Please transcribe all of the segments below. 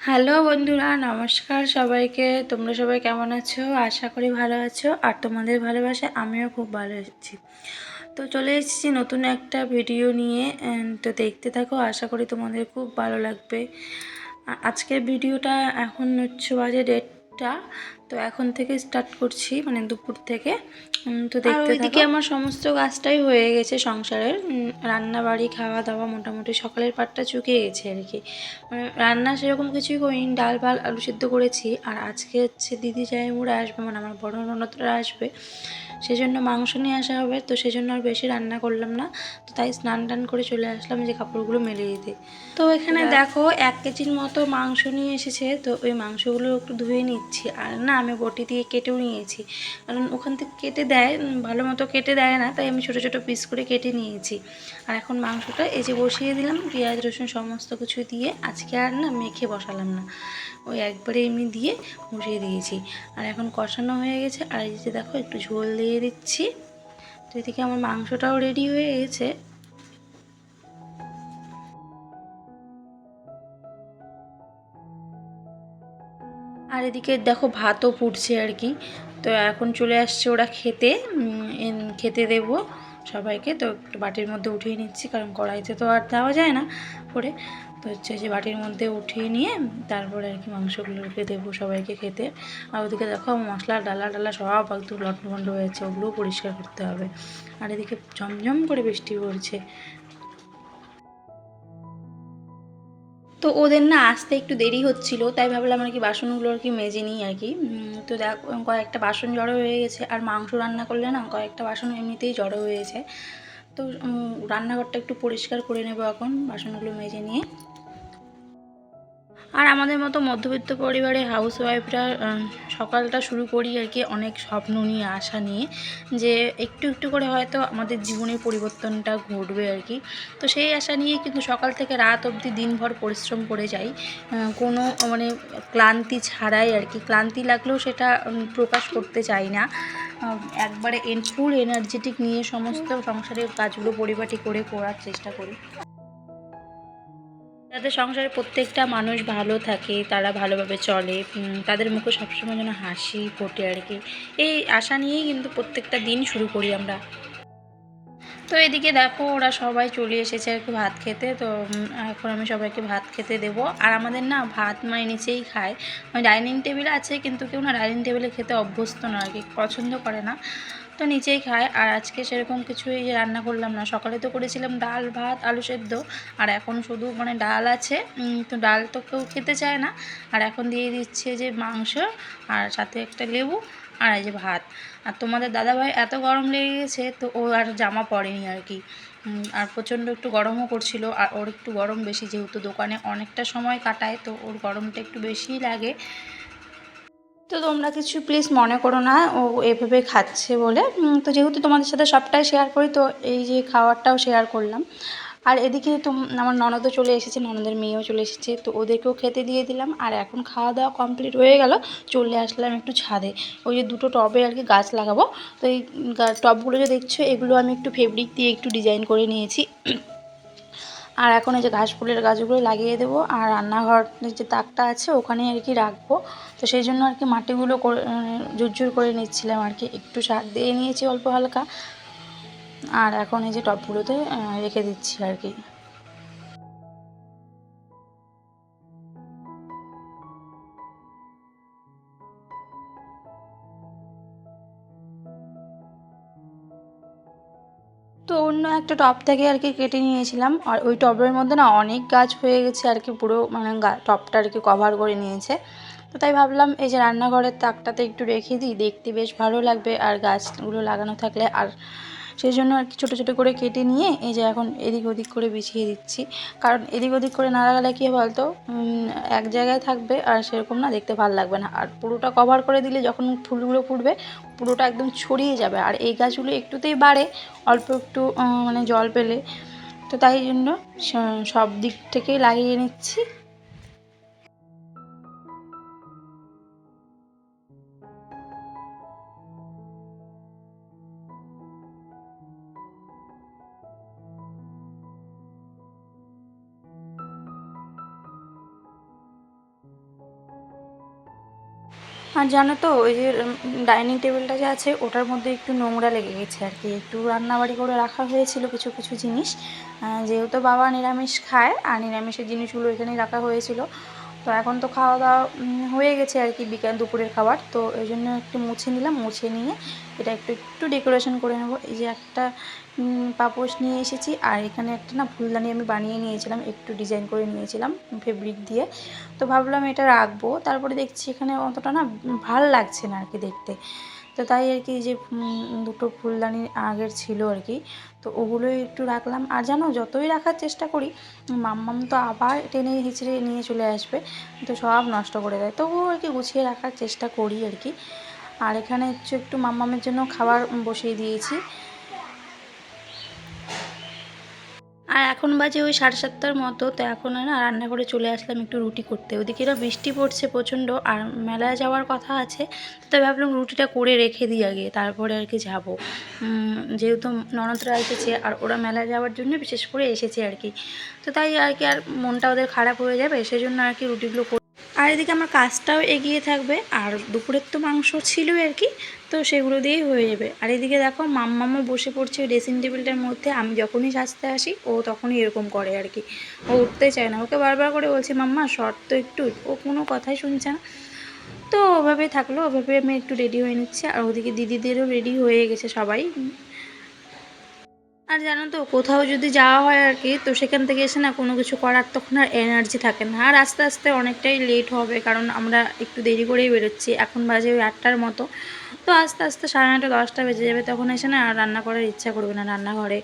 Hello বন্ধুরা, নমস্কার সবাইকে। তোমরা সবাই কেমন আছো? আশা করি ভালো আছো। আর তোমাদের ভালোবাসে আমিও খুব ভালো আছি। তো চলে এসেছি নতুন একটা ভিডিও নিয়ে। তো দেখতে থাকো, আশা করি তোমাদের খুব ভালো লাগবে। আজকের ভিডিওটা এখন হচ্ছে বাজে ডেটটা তো এখন থেকে স্টার্ট করছি মানে দুপুর থেকে। তো দেখতে ওইদিকে আমার সমস্ত কাজটাই হয়ে গেছে সংসারের। রান্না বাড়ি খাওয়া দাওয়া মোটামুটি সকালের পাটটা চুকে গেছে আর কি। মানে রান্না সেরকম কিছুই করিনি ডাল ভালো আলু সিদ্ধ করেছি। আর আজকে হচ্ছে দিদি জামাইবুড়া আসবে মানে আমার বড় ননদরা আসবে। সেই জন্য মাংস নিয়ে আসা হবে তো সেই জন্য আর বেশি রান্না করলাম না। তো তাই স্নান টান করে চলে আসলাম যে কাপড়গুলো মেলে দিতে। তো এখানে দেখো এক কেজির মতো মাংস নিয়ে এসেছে তো ওই মাংসগুলো একটু ধুয়ে নিচ্ছি। আর না আমি বটি দিয়ে কেটেও নিয়েছি। কারণ ওখান থেকে কেটে দেয় ভালো মতো কেটে দেয় না তাই আমি ছোটো ছোটো পিস করে কেটে নিয়েছি। আর এখন মাংসটা এই যে বসিয়ে দিলাম পেঁয়াজ রসুন সমস্ত কিছু দিয়ে আজকে আর না মেখে বসালাম না। ওই একবারে এমনি দিয়ে বসিয়ে দিয়েছি। আর এখন কষানো হয়ে গেছে আর এই যে দেখো একটু ঝোল দিয়ে দিচ্ছি। তো এদিকে আমার মাংসটাও রেডি হয়ে গেছে। আর এদিকে দেখো ভাতও ফুটছে আর কি। তো এখন চলে আসছে ওরা খেতে। খেতে দেব সবাইকে। তো একটু বাটির মধ্যে উঠিয়ে নিচ্ছি, কারণ কড়াইতে তো আর দেওয়া যায় না করে তো হচ্ছে যে বাটির মধ্যে উঠিয়ে নিয়ে তারপরে আর কি মাংসগুলোকে দেবো সবাইকে খেতে। আর ওদিকে দেখো মশলা, ডালা ডালা সব একদম লটবন্ড হয়েছে ওগুলোও পরিষ্কার করতে হবে। আর এদিকে ঝমঝম করে বৃষ্টি পড়ছে। তো ওদের না আসতে একটু দেরি হচ্ছিল, তাই ভাবলাম আর কি বাসনগুলো আর কি মেজে নিই আর কি। তো দেখ, কয়েকটা বাসন জড়ো হয়ে গেছে, আর মাংস রান্না করলে না কয়েকটা বাসন এমনিতেই জড়ো হয়েছে তো রান্নাঘরটা একটু পরিষ্কার করে নেব এখন, বাসনগুলো মেজে নিয়ে। আর আমাদের মতো মধ্যবিত্ত পরিবারে হাউস ওয়াইফরা সকালটা শুরু করি আর কি অনেক স্বপ্ন নিয়ে, আশা নিয়ে যে একটু একটু করে হয়তো আমাদের জীবনের পরিবর্তনটা ঘটবে আর কি। তো সেই আশা নিয়ে কিন্তু সকাল থেকে রাত অবধি দিনভর পরিশ্রম করে যাই। কোনো মানে ক্লান্তি ছাড়াই আর কি। ক্লান্তি লাগলেও সেটা প্রকাশ করতে চাই না। একবারে ফুল এনার্জেটিক নিয়ে সমস্ত সংসারের কাজগুলো পরিপাটি করে করার চেষ্টা করি। যাদের সংসারে প্রত্যেকটা মানুষ ভালো থাকে, তারা ভালোভাবে চলে তাদের মুখে সবসময় যেন হাসি ফোটে আর কি। এই আশা নিয়েই কিন্তু প্রত্যেকটা দিন শুরু করি আমরা। তো এদিকে দেখো, ওরা সবাই চলে এসেছে আর কি ভাত খেতে। তো এখন আমি সবাইকে ভাত খেতে দেব। আর আমাদের না ভাত মানে নিচেই খায়। মানে ডাইনিং টেবিল আছে, কিন্তু কেউ না ডাইনিং টেবিলে খেতে অভ্যস্ত না আর কি পছন্দ করে না। তো নিচেই খায়, আর আজকে সেরকম কিছুই রান্না করলাম না। সকালে তো করেছিলাম ডাল, ভাত, আলু সেদ্ধ, আর এখন শুধু মানে ডাল আছে। তো ডাল তো কেউ খেতে চায় না। আর এখন দিয়ে দিচ্ছে যে মাংস, আর সাথে একটা লেবু, আর এই যে ভাত। আর তোমাদের দাদাভাই এত গরম লেগে গেছে, তো ও আর জামা পরেনি আর কি। আর প্রচণ্ড একটু গরমও করছিল, আর ওর একটু গরম বেশি, যেহেতু দোকানে অনেকটা সময় কাটায়, তো ওর গরমটা একটু বেশিই লাগে। তো তোমরা কিছু প্লিজ মনে করো না, ও এভাবে খাচ্ছে বলে। তো যেহেতু তোমাদের সাথে সবটাই শেয়ার করি, তো এই যে খাবারটাও শেয়ার করলাম। আর এদিকে তো আমার ননদও চলে এসেছে, ননদের মেয়েও চলে এসেছে, তো ওদেরকেও খেতে দিয়ে দিলাম। আর এখন খাওয়া দাওয়া কমপ্লিট হয়ে গেল, চলে আসলাম একটু ছাদে। ওই যে দুটো টবে আর কি গাছ লাগাবো। তো এই টবগুলো যে দেখছ, এগুলো আমি একটু ফেব্রিক দিয়ে একটু ডিজাইন করে নিয়েছি। আর এখন এই যে ঘাস ফুলের গাছগুলো লাগিয়ে দেবো আর রান্নাঘর যে তাকটা আছে ওখানে আর কি রাখব। তো সেই জন্য আর কি মাটিগুলো জুরজুর করে নিচ্ছিলাম আর কি। একটু সার দিয়ে নিয়েছি অল্প হালকা। আর এখন এই যে টপগুলোতে রেখে দিচ্ছি আর কি। অন্য একটা টপ থেকে আর কি কেটে নিয়েছিলাম। আর ওই টবের মধ্যে না অনেক গাছ হয়ে গেছে আর কি, পুরো মানে টপটা আর কি কভার করে নিয়েছে। তো তাই ভাবলাম এই যে রান্নাঘরের তাকটাতে একটু রেখে দিই, দেখতে বেশ ভালো লাগবে। আর গাছগুলো লাগানো থাকলে আর সেই জন্য আর কি ছোটো ছোটো করে কেটে নিয়ে এই যে এখন এদিক ওদিক করে বিছিয়ে দিচ্ছি। কারণ এদিক ওদিক করে না লাগালে কী বলতো? এক জায়গায় থাকবে আর সেরকম না দেখতে ভালো লাগবে না। আর পুরোটা কভার করে দিলে যখন ফুলগুলো ফুটবে, পুরোটা একদম ছড়িয়ে যাবে। আর এই গাছগুলো একটুতেই বাড়ে, অল্প একটু মানে জল পেলে। তো তাই জন্য সব দিক থেকেই লাগিয়ে নিচ্ছি। আর জানো তো, ওই যে ডাইনিং টেবিলটা যে আছে, ওটার মধ্যে একটু নোংরা লেগে গেছে আর কি। একটু রান্নাবাড়ি করে রাখা হয়েছিল কিছু কিছু জিনিস। যেহেতু বাবা নিরামিষ খায়, আর নিরামিষের জিনিসগুলো এখানেই রাখা হয়েছিল। তো এখন তো খাওয়া দাওয়া হয়ে গেছে আর কি বিকেল, দুপুরের খাবার। তো এই জন্য একটু মুছে নিলাম, মুছে নিয়ে এটা একটু একটু ডেকোরেশন করে নেব। এই যে একটা পাপোশ নিয়ে এসেছি আর এখানে একটা না ফুলদানি আমি বানিয়ে নিয়েছিলাম, একটু ডিজাইন করে নিয়েছিলাম ফেব্রিক দিয়ে। তো ভাবলাম এটা রাখব। তারপরে দেখছি এখানে অতটা না ভালো লাগছে না আর কি দেখতে। তো তাই আর কি যে দুটো ফুলদানি আগের ছিল আর কি, তো ওগুলোই একটু রাখলাম। আর জানো, যতই রাখার চেষ্টা করি, মাম্মাম তো আবার টেনে হিচড়ে নিয়ে চলে আসবে, তো সব নষ্ট করে দেয়। তবুও আর কি গুছিয়ে রাখার চেষ্টা করি আর কি। আর এখানে হচ্ছে একটু মাম্মামের জন্য খাবার বসিয়ে দিয়েছি। আর এখন বাজে ওই সাড়ে সাতটার মতো, তো এখন না রান্না করে চলে আসলাম একটু রুটি করতে। ওদিকে না বৃষ্টি পড়ছে প্রচণ্ড আর মেলায় যাওয়ার কথা আছে, তো তাই ভাবলাম রুটিটা করে রেখে দিই আগে, তারপরে আর কি যাব। যেহেতু ননদরা এসেছে আর ওরা মেলায় যাওয়ার জন্য বিশেষ করে এসেছে আর কি। তো তাই আর কি আর মনটা ওদের খারাপ হয়ে যাবে, সেজন্য আর কি রুটিগুলো আর এদিকে আমার কাজটাও এগিয়ে থাকবে, আর দুপুরের তো মাংস ছিলই আর কি, তো সেগুলো দিয়েই হয়ে যাবে। আর এদিকে দেখো মাম্মামও বসে পড়ছে ওই ড্রেসিং টেবিলটার মধ্যে, আমি যখনই সাজতে আসি, ও তখনই এরকম করে আর কি। ও উঠতে চায় না, ওকে বারবার করে বলছি, মাম্মা, শর্ট তো একটু। ও কোনো কথাই শুনছে না। তো ওভাবে থাকল ওভাবে আমি একটু রেডি হয়ে নিচ্ছি, আর ওদিকে দিদিদেরও রেডি হয়ে গেছে সবাই। আর জানো তো, কোথাও যদি যাওয়া হয় আর কি, তো সেখান থেকে এসে না কোনো কিছু করার তখন আর এনার্জি থাকে না। আর আস্তে আস্তে অনেকটাই লেট হবে, কারণ আমরা একটু দেরি করেই বেরোচ্ছি। এখন বাজে ওই আটটার মতো। তো আস্তে আস্তে সাড়ে নটা দশটা বেজে যাবে, তখন এসে না আর রান্না করার ইচ্ছা করবে না রান্নাঘরে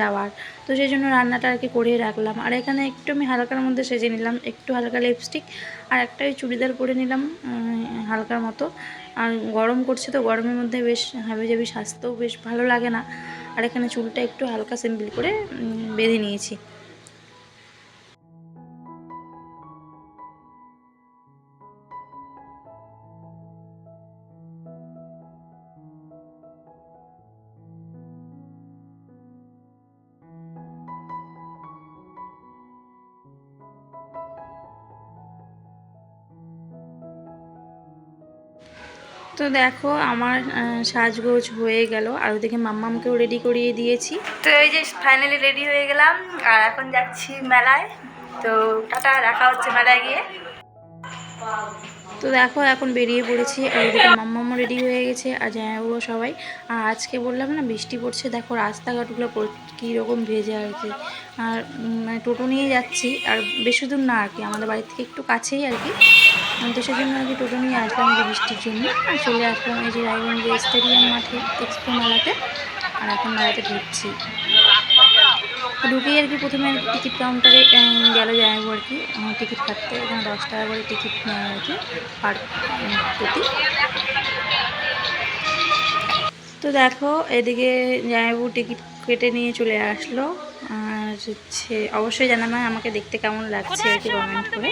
যাওয়ার। তো সেই জন্য রান্নাটা আর কি করেই রাখলাম। আর এখানে একটু আমি হালকার মধ্যে সেজে নিলাম, একটু হালকা লিপস্টিক আর একটা ওই চুড়িদার পরে নিলাম হালকার মতো। আর গরম করছে তো, গরমের মধ্যে বেশ হাবি জাবি স্বাস্থ্যও বেশ ভালো লাগে না। আর এখানে চুলটা একটু হালকা সিম্পল করে বেঁধে নিয়েছি। তো দেখো আমার সাজগোজ হয়ে গেল। আর ওদিকে মাম্মামকেও রেডি করিয়ে দিয়েছি। তো এই যে ফাইনালি রেডি হয়ে গেলাম। আর এখন যাচ্ছি মেলায়। তো টাটা, দেখা হচ্ছে মেলায় গিয়ে। তো দেখো এখন বেরিয়ে পড়েছি। আর ওদিকে মাম্মামও রেডি হয়ে গেছে। আর জামাইবাবু সবাই। আর আজকে বললাম না, বৃষ্টি পড়ছে। দেখো রাস্তাঘাটগুলো কীরকম ভেজে আর কি। আর মানে টোটো নিয়ে যাচ্ছি। আর বেশি দূর না আর কি। আমাদের বাড়ি থেকে একটু কাছেই আর কি। তো সেজন্য কি টোটো নিয়ে আসলাম যে বৃষ্টির জন্য। আর চলে আসলাম এই যে রায়গঞ্জে স্টেডিয়াম মাঠে, এক্সপো মেলাতে। আর এখন মেলাতে ঢুকছি। ঢুকেই আর কি প্রথমে টিকিট কাউন্টারে গেল যাব আর কি। টিকিট কাটতে এখানে দশ টাকা করে টিকিট নেয় আর কি, পার প্রতি। তো দেখো, এদিকে জামাইবাবু টিকিট কেটে নিয়ে চলে আসলো। আর হচ্ছে অবশ্যই জানাবে আমাকে দেখতে কেমন লাগছে আর কি কমেন্ট করে।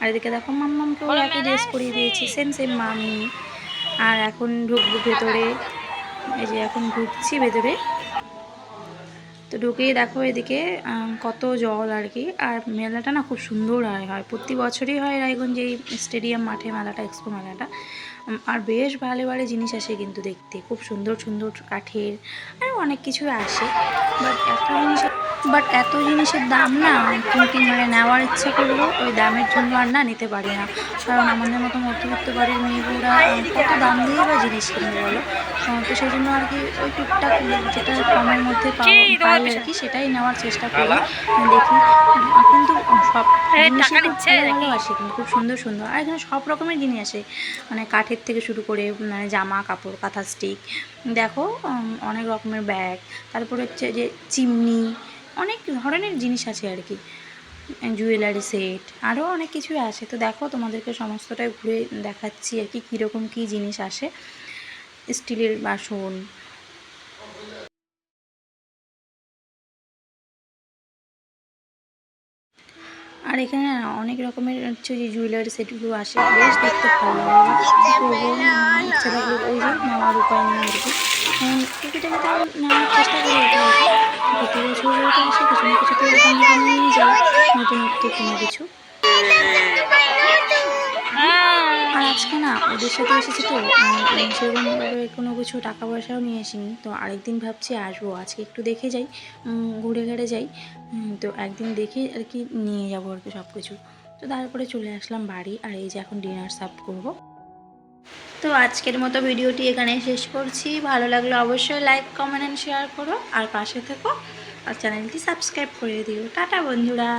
আর এদিকে দেখো মাম্মামকেও একই ড্রেস পরিয়ে দিয়েছি সেম সেম মামি। আর এখন ঢুকবো ভেতরে। এই যে এখন ঢুকছি ভেতরে। তো ঢুকেই দেখো এদিকে কত জল আর কি। আর মেলাটা না খুব সুন্দর হয় প্রতি বছরই হয় রায়গঞ্জে এই স্টেডিয়াম মাঠে মেলাটা এক্সপো মেলাটা। আর বেশ ভালো ভালো জিনিস আসে কিন্তু দেখতে। খুব সুন্দর সুন্দর কাঠের আর অনেক কিছু আসে। বাট এত জিনিস বাট এত জিনিসের দাম না কিন্তু মানে নেওয়ার ইচ্ছা করলেও ওই দামের জন্য আর না নিতে পারি না। কারণ আমাদের মতো মধ্যবিত্ত বাড়ির মেয়েগুলা আহ, কত দাম দিয়ে বা জিনিস কিনবে বলো? তো সেই জন্য আর কি ওই টুকটাক যেটা কমের মধ্যে পাওয়া- পাই আর কি সেটাই নেওয়ার চেষ্টা করি। দেখি কিন্তু সব জিনিসই খুব ভালো ভালো আসে কিন্তু খুব সুন্দর সুন্দর। আর এখানে সব রকমের জিনিস আসে। মানে কাঠের থেকে শুরু করে মানে জামা, কাপড়, কাঁথা স্টিক দেখো অনেক রকমের ব্যাগ তারপরে হচ্ছে যে চিমনি, অনেক ধরনের জিনিস আছে আর কি। জুয়েলারি সেট আরও অনেক কিছুই আছে। তো দেখো, তোমাদেরকে সমস্তটাই ঘুরে দেখাচ্ছি আর কি, কীরকম কী জিনিস আসে। স্টিলের বাসন আর এখানে অনেক রকমের হচ্ছে যে জুয়েলারি সেটগুলো আসে। বেশ দেখতে ভালো লাগে। ছেলেগুলো নেওয়ার উপায় নেই আর কি। চেষ্টা করি প্রতি কিছু না কিছু তো নতুন কোনো কিছু। আজকে না, ওদের সাথে এসেছি তো সেরকমভাবে কোনো কিছু টাকা পয়সাও নিয়ে আসিনি। তো আরেকদিন ভাবছি আসব, আজকে একটু দেখে যাই ঘুরে ঘুরে যাই। তো একদিন দেখে আর কি নিয়ে যাব আর কি সব কিছু তো তারপরে চলে আসলাম বাড়ি, আর এই যে এখন ডিনার সার্ভ করব। তো আজকের মতো ভিডিওটি এখানে শেষ করছি। ভালো লাগলে অবশ্যই লাইক, কমেন্ট অ্যান্ড শেয়ার করো। আর পাশে থেকো, আর চ্যানেলটি সাবস্ক্রাইব করে দিও। টাটা বন্ধুরা!